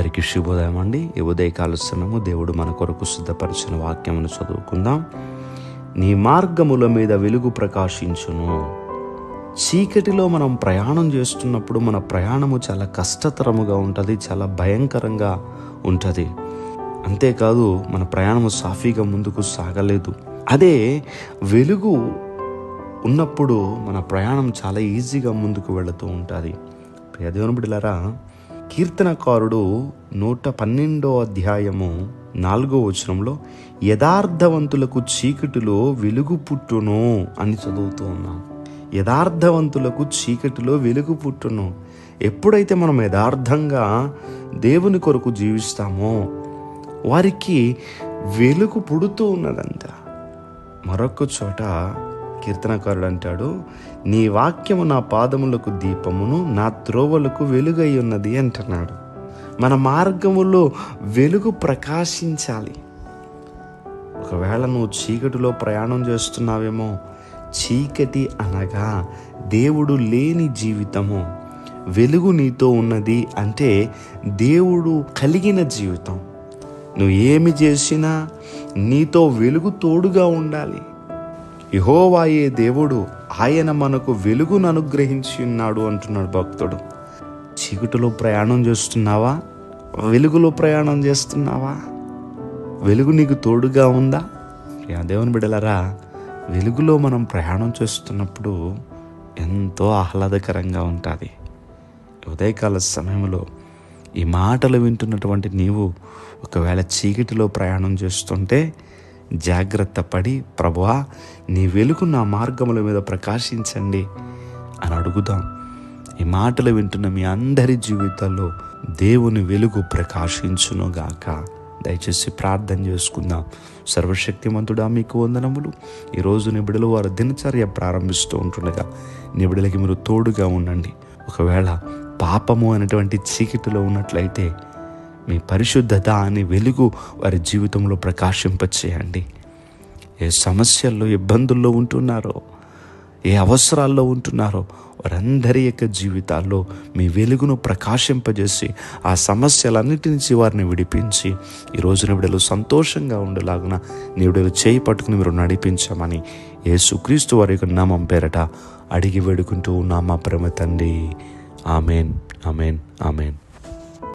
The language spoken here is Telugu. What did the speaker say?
అందరికీ శుభోదయం అండి. ఈ ఉదయకాల సమయము దేవుడు మన కొరకు సిద్ధపరిచిన వాక్యమును చదువుకుందాం. నీ మార్గముల మీద వెలుగు ప్రకాశించును. చీకటిలో మనం ప్రయాణం చేస్తున్నప్పుడు మన ప్రయాణము చాలా కష్టతరముగా ఉంటుంది చాలా భయంకరంగా ఉంటుంది. అంతేకాదు మన ప్రయాణము సాఫీగా ముందుకు సాగలేదు. అదే వెలుగు ఉన్నప్పుడు మన ప్రయాణం చాలా ఈజీగా ముందుకు వెళుతూ ఉంటుంది. ప్రియ బిడ్డలారా కీర్తనకారుడు నూట పన్నెండో అధ్యాయము నాలుగో వచనంలో యథార్థవంతులకు చీకటిలో వెలుగు పుట్టును అని చదువుతూ ఉన్నాం. యథార్థవంతులకు చీకటిలో వెలుగు పుట్టును ఎప్పుడైతే మనం యథార్థంగా దేవుని కొరకు జీవిస్తామో వారికి వెలుగు పుడుతూ ఉన్నదంట. మరొక చోట కీర్తనకారుడు అంటాడు నీ వాక్యము నా పాదములకు దీపమును నా త్రోవలకు వెలుగై ఉన్నది అంటున్నాడు. మన మార్గములో వెలుగు ప్రకాశించాలి. ఒకవేళ నువ్వు చీకటిలో ప్రయాణం చేస్తున్నావేమో చీకటి అనగా దేవుడు లేని జీవితము వెలుగు నీతో ఉన్నది అంటే దేవుడు కలిగిన జీవితం. నువ్వు ఏమి చేసినా నీతో వెలుగు తోడుగా ఉండాలి. యహోవాయే దేవుడు ఆయన మనకు వెలుగును అనుగ్రహించి ఉన్నాడు అంటున్నాడు భక్తుడు. చీకటిలో ప్రయాణం చేస్తున్నావా? వెలుగులో ప్రయాణం చేస్తున్నావా? వెలుగు నీకు తోడుగా ఉందా? దేవుని బిడలరా వెలుగులో మనం ప్రయాణం చేస్తున్నప్పుడు ఎంతో ఆహ్లాదకరంగా ఉంటుంది. ఉదయకాల సమయంలో ఈ మాటలు వింటున్నటువంటి నీవు ఒకవేళ చీకటిలో ప్రయాణం చేస్తుంటే జాగ్రత్త పడి ప్రభువా నీ వెలుగు నా మార్గముల మీద ప్రకాశించండి అని అడుగుదాం. ఈ మాటలు వింటున్న మీ అందరి జీవితాల్లో దేవుని వెలుగు ప్రకాశించునుగాక దయచేసి ప్రార్థన చేసుకుందాం. సర్వశక్తిమంతుడా మీకు వందనములు. ఈరోజు నిబిడలు వారు దినచర్య ప్రారంభిస్తూ ఉంటుండగా నిబిడలకి మీరు తోడుగా ఉండండి. ఒకవేళ పాపము అనేటువంటి చీకటిలో ఉన్నట్లయితే మీ పరిశుద్ధత అని వెలుగు వారి జీవితంలో ప్రకాశింపచేయండి. ఏ సమస్యల్లో ఇబ్బందుల్లో ఉంటున్నారో ఏ అవసరాల్లో ఉంటున్నారో వారందరి యొక్క జీవితాల్లో మీ వెలుగును ప్రకాశింపజేసి ఆ సమస్యలన్నిటి నుంచి వారిని విడిపించి ఈ రోజున విడలు సంతోషంగా ఉండేలాగున నీ విడలు చేయి పట్టుకుని మీరు నడిపించమని యేసుక్రీస్తు వారి యొక్క నామం పేరట అడిగి వేడుకుంటూ ఉన్నామా ప్రేమ తండ్రి. ఆమెన్. ఆమెన్. ఆమెన్.